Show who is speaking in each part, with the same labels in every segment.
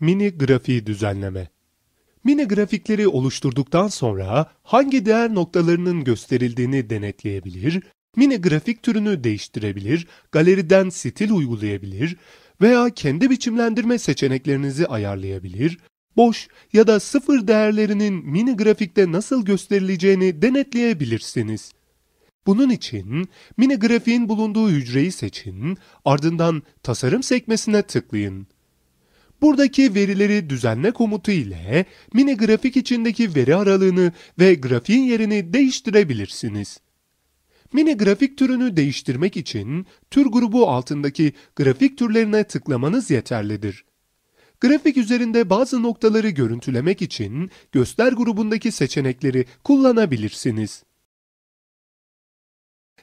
Speaker 1: Mini grafiği düzenleme. Mini grafikleri oluşturduktan sonra hangi değer noktalarının gösterildiğini denetleyebilir, mini grafik türünü değiştirebilir, galeriden stil uygulayabilir veya kendi biçimlendirme seçeneklerinizi ayarlayabilir, boş ya da sıfır değerlerinin mini grafikte nasıl gösterileceğini denetleyebilirsiniz. Bunun için mini grafiğin bulunduğu hücreyi seçin, ardından tasarım sekmesine tıklayın. Buradaki verileri düzenle komutu ile mini grafik içindeki veri aralığını ve grafiğin yerini değiştirebilirsiniz. Mini grafik türünü değiştirmek için tür grubu altındaki grafik türlerine tıklamanız yeterlidir. Grafik üzerinde bazı noktaları görüntülemek için göster grubundaki seçenekleri kullanabilirsiniz.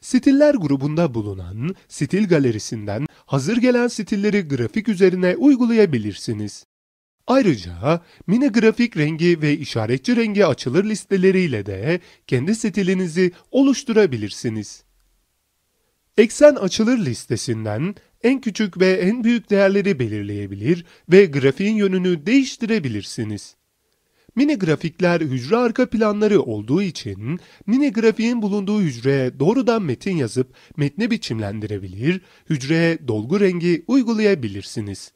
Speaker 1: Stiller grubunda bulunan stil galerisinden hazır gelen stilleri grafik üzerine uygulayabilirsiniz. Ayrıca mini grafik rengi ve işaretçi rengi açılır listeleriyle de kendi stilinizi oluşturabilirsiniz. Eksen açılır listesinden en küçük ve en büyük değerleri belirleyebilir ve grafiğin yönünü değiştirebilirsiniz. Mini grafikler hücre arka planları olduğu için mini grafiğin bulunduğu hücreye doğrudan metin yazıp metni biçimlendirebilir, hücreye dolgu rengi uygulayabilirsiniz.